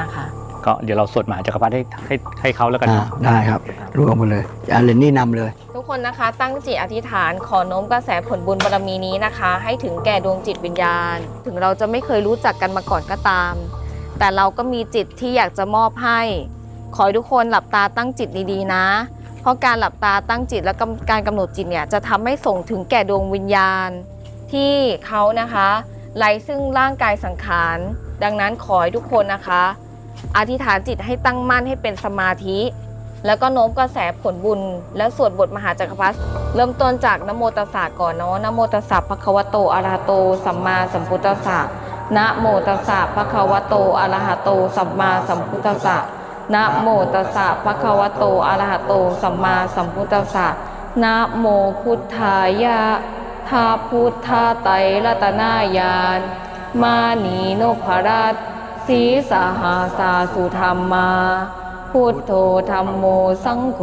นะคะ ก็เดี๋ยวเราสวดมหาจักรพรรดิให้ให้ให้เขาแล้วกันอ่าเนาะได้ครับรวมกันเลยอาเรนนี่นำเลย ทุกคนนะคะตั้งจิตอธิษฐานขอโน้มกระแสผลบุญบารมีนี้นะคะ ให้ถึงแก่ดวงจิตวิญญาณ ถึงเราจะไม่เคยรู้จักกันมาก่อนก็ตาม แต่เราก็มีจิตที่อยากจะมอบให้ ขอให้ทุกคนหลับตาตั้งจิตดีๆนะ เพราะการหลับตาตั้งจิตและกำการกำหนดจิตเนี่ยจะทำให้ส่งถึงแก่ดวงวิญญาณ ที่เขานะคะไร้ซึ่งร่างกายสังขาร ดังนั้นขอให้ทุกคนนะคะ อธิษฐานจิตให้ตั้งมั่นให้เป็นสมาธิ แล้วก็โน้มกระแสผลบุญ และสวดบทมหาจักรพรรดิเริ่มต้นจากนะโมตัสสะก่อนเนาะนะโมตัสสะภะคะวะโตอะระหะโต สัมมาสัมพุทธัสสะนะโมตัสสะภะคะวะโตอะระหะโต สัมมาสัมพุทธัสสะนะโมตัสสะภะคะวะโตอะระหะโต สัมมาสัมพุทธัสสะนะโมพุทธายะทาพุทธาไตรัตนายาน มานีโนภรัตสีสหาสาสุธรรมา พุทโธธรรมโมสังโฆ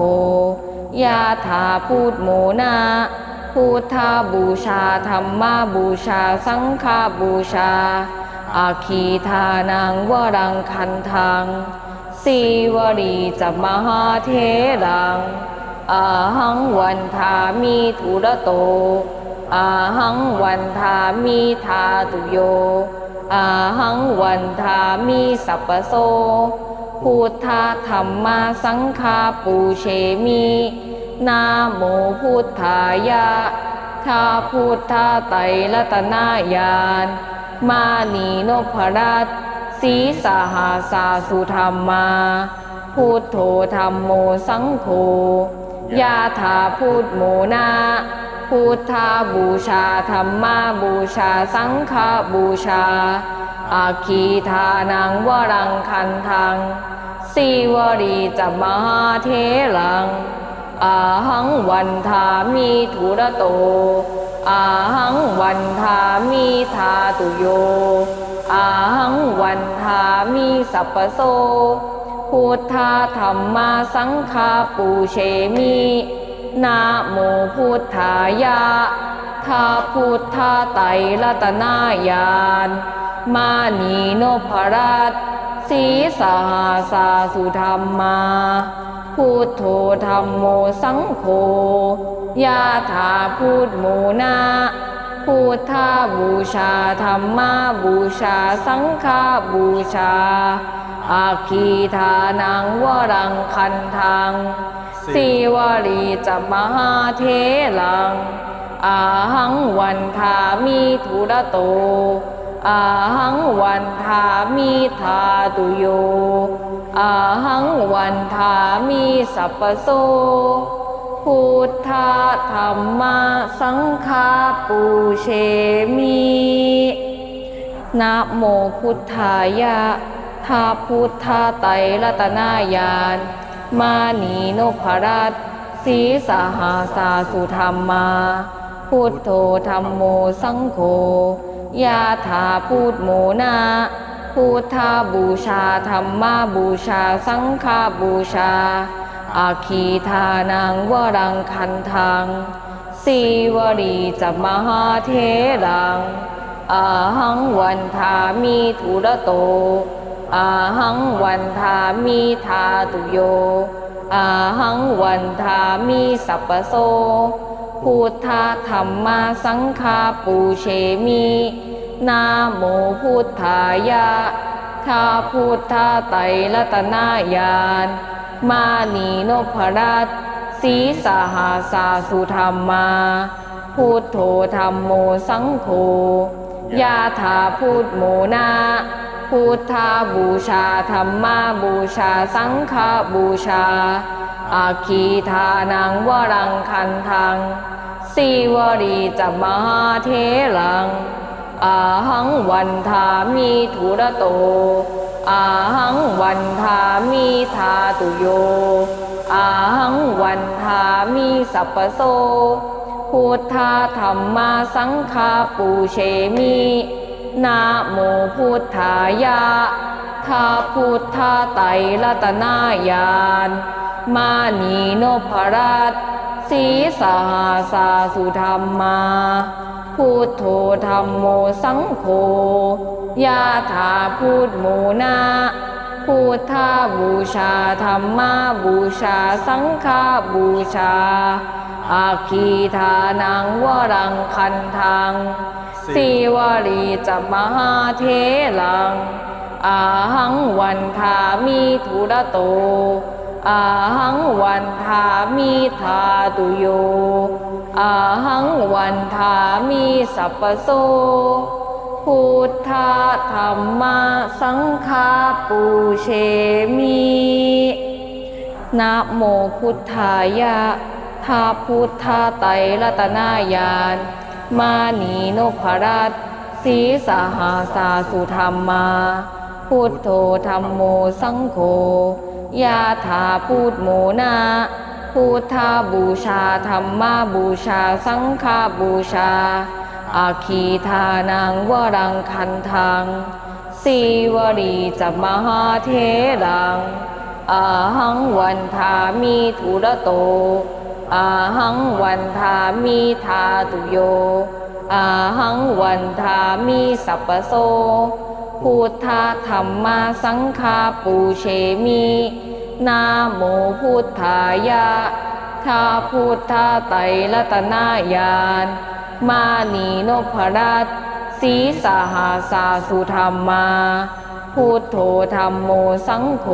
ยาถาพูดโมนาพุทธาบูชาธรรมาบูชาสังฆาบูชา อาคีทานังวรังคันทังสีวรีจะมหาเทรังอาหังวันทามีทุระโต อาหังวันทามีทาตุโย อาหังวันทามีสัพโสพุทธาธรรมาสังฆาปูเชมินาโมพุทธายะทาพุทธาไตรรัตนายาน มานีโนพรัตสีสหาสาสุธรรมา พุทโธธรรมโมสังโฆยาถาพุทโมนา พุทธาบูชาธรรมาบูชาสังฆบูชา อาคีทานังวรังคันทังสีวรีจะมหาเทลัง อาหังวันทามีทุระโต อาหังวันทามีทาตุโย อาหังวันทามีสัพพโสพุทธาธรรมาสังฆาปูเชมิ นาโมพุทธายะทาพุทธาไตรัตนายาน มานีโนภรัตสีสหาสาสุธรรมา พุทโธธรรมโมสังโฆยาถาพูดโมนาพุทธาบูชาธรรมาบูชาสังฆาบูชาอาคีทานังวรังคันทัง สีวรีจะมหาเทลัง อาหังวันทามีทุระโต อาหังวันทามีทาตุโย อาหังวันทามีสัพโสพุทธาธรรมาสังฆาปูเชมินะโมพุทธายะทาพุทธาไตรรัตนายาน มานีโนภรัตสีสหาสาสุธรรมา พุทโธธรรมโมสังโฆยาถาพูดโมนาพุทธาบูชาธรรมาบูชาสังฆาบูชา อาคีทานังวรังคันทังสีวรีจะมหาเทรังอาหังวันทามีทุระโต อาหังวันทามีทาตุโย อาหังวันทามีสัพโสพุทธาธรรมาสังฆาปูเชมินาโมพุทธายะทาพุทธาไตรรัตนายาน มานีโนภรัตสีสหาสาสุธรรมา พุทโธธรรมโมสังโฆยาถาพูดโมนา พุทธาบูชาธรรมาบูชาสังฆบูชา อาคีทานังวรังคันทังสีวรีจะมหาเทลัง อาหังวันทามีทุระโต อาหังวันทามีทาตุโย อาหังวันทามีสัพโสพุทธาธรรมาสังฆาปูเชมิ นาโมพุทธายะทาพุทธาไตรัตนายาน มานีโนภรัตสีสหาสาสุธรรมา พุทโธธรรมโมสังโฆยาถาพูดโมนาพุทธบูชาธรรมบูชาสังฆบูชาอาคีทานังวรังคันทัง สีวรีจะมหาเทลัง อาหังวันทามิทุระโต อาหังวันทามิทาตุโย อาหังวันทามิสัพโสพุทธธรรมสังฆาปูเชมินะโมพุทธายะทาพุทธไตรรัตนายาน มานีโนภรัตสีสหาสาสุธรรมมา พุทโธธรรมโมสังโฆยาถาพูดโมนาพุทธาบูชาธรรมาบูชาสังฆาบูชา อาคีทานังวรังคันทังสีวรีจะมหาเทรังอาหังวันทามิทุระโต อาหังวันทามิทาตุโย อาหังวันทามิสัพโสพุทธธรรมาสังฆาปูเชมินาโมพุทธายะทาพุทธไตรรัตนายาน มานีโนภรัตสีสหาสาสุธรรมา พุทโธธรรมโมสังโฆ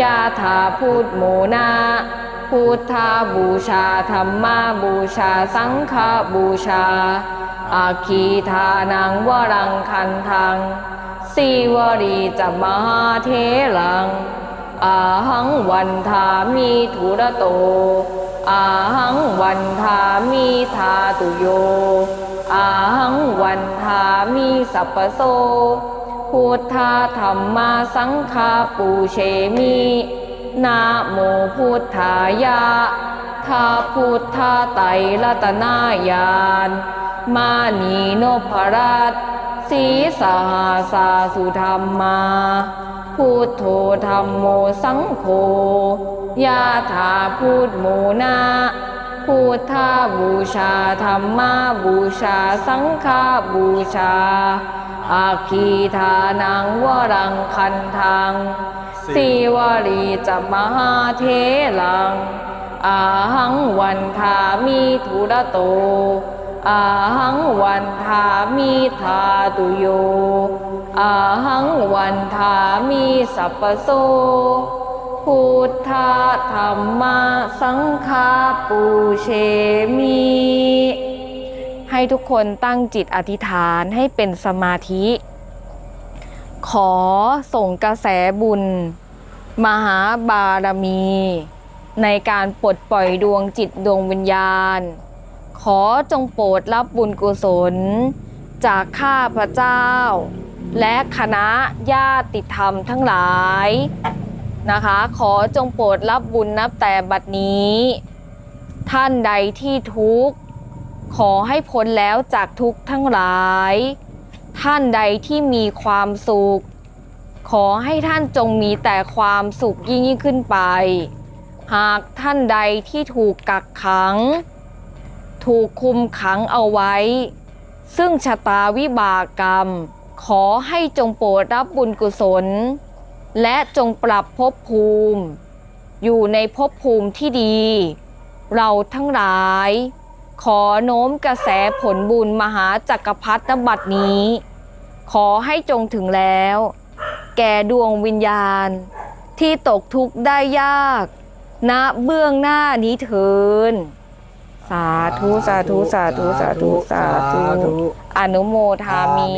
ยาถาพูดโมนา พุทธาบูชาธรรมาบูชาสังฆบูชา อาคีทานังวรังคันทังสีวรีจะมหาเทลัง อาหังวันทามิทุระโต อาหังวันทามิทาตุโย อาหังวันทามิสัพพโสพุทธาธรรมาสังฆาปูเชมิ นะโมพุทธายะทาพุทธาไตรัตนายาน มานีโนภรัตสีสหาสาสุธรรมา พุทโธธรรมโมสังโฆยาถาพูดโมนาพุทธาบูชาธรรมาบูชาสังฆาบูชาอาคีทานังวรังคันทัง สีวรีจะมหาเทลัง อาหังวันทามิทุระโต อาหังวันทามิทาตุโย อาหังวันทามิสัพโสพุทธธรรมสังฆาปูเชมิให้ทุกคนตั้งจิตอธิษฐานให้เป็นสมาธิ ขอส่งกระแสบุญ มหาบารมี ในการปลดปล่อยดวงจิตดวงวิญญาณ ขอจงโปรดรับบุญกุศล จากข้าพระเจ้า และคณะญาติธรรมทั้งหลายนะคะ ขอจงโปรดรับบุญนับแต่บัดนี้ ท่านใดที่ทุกข์ ขอให้พ้นแล้วจากทุกข์ทั้งหลาย ท่านใดที่มีความสุข ขอให้ท่านจงมีแต่ความสุขยิ่งยิ่งขึ้นไป หากท่านใดที่ถูกกักขัง ถูกคุมขังเอาไว้ ซึ่งชะตาวิบากกรรม ขอให้จงโปรดรับบุญกุศล และจงปรับภพภูมิ อยู่ในภพภูมิที่ดี เราทั้งหลายขอโน้มกระแสผลบุญมหาจักรพรรดิบัดนี้ ขอให้จงถึงแล้ว แก่ดวงวิญญาณ ที่ตกทุกข์ได้ยากณเบื้องหน้านี้เถินสาธุ สาธุ สาธุ สาธุ สาธุ อนุโมทามิ